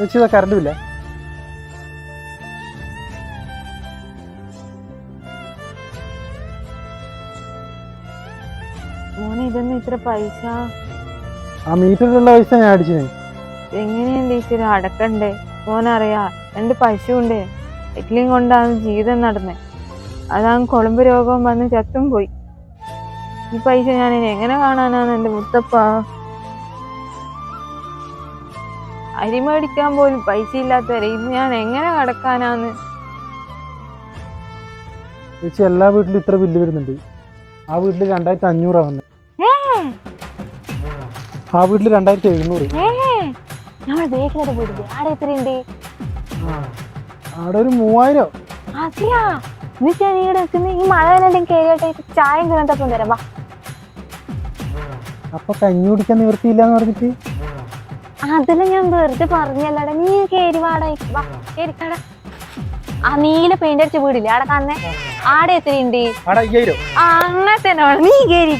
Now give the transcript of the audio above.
ചേച്ചി കറണ്ടും ഇല്ല. മോനെ ഇതൊന്നും ഇത്ര പൈസ? ആ മീറ്ററിലുള്ള പൈസ ഞാൻ അടിച്ചിന്. എങ്ങനെയുണ്ട് ഈശ്വര അടക്കണ്ടേ? മോനറിയാ രണ്ട് കൊണ്ടാണ് ജീവിതം നടന്നത് അതാണ് കുളമ്പ് രോഗം വന്ന് ചത്തും പോയി. ഈ പൈസ ഞാൻ എങ്ങനെ കാണാനാണ് എന്റെ മുത്തപ്പ? അരി മേടിക്കാൻ പോലും പൈസ ഇല്ലാത്തവരെ ഇത് ഞാൻ എങ്ങനെ കടക്കാനാന്ന് ചേച്ചി എല്ലാ വീട്ടിലും ഇത്ര ബില്ല് വരുന്നുണ്ട്. ആ വീട്ടിൽ രണ്ടായിരത്തി അഞ്ഞൂറാ വന്നത് ആ വീട്ടിൽ രണ്ടായിരത്തി എഴുന്നൂറ്. നമ്മൾ ബേക്കിലത് പോയിട്ടില്ലേ ആടെ എത്രയുണ്ട്? അവിടെ ഒരു മൂവായിരം. അതെയാ? എന്നിട്ട് ഞാൻ ഇവിടെ നിൽക്കുന്ന ഈ മഴ തന്നെ കയറിയോട്ടെ ചായം കിണത്തപ്പം തരാം. വാ. അപ്പൊ കഞ്ഞി കുടിക്കാൻ നിവൃത്തിയില്ല എന്ന് പറഞ്ഞിട്ട്? അതെല്ലാം ഞാൻ വെറുതെ പറഞ്ഞല്ലടാ. നീ കേരി വാടാ വാ കേറി ആ നീല പെയിന്റ് അടിച്ച വീടില്ലേ? ആടെ കാണുന്നേ ആടെ എത്രയുണ്ട് അങ്ങനത്തെ നീ കേറി.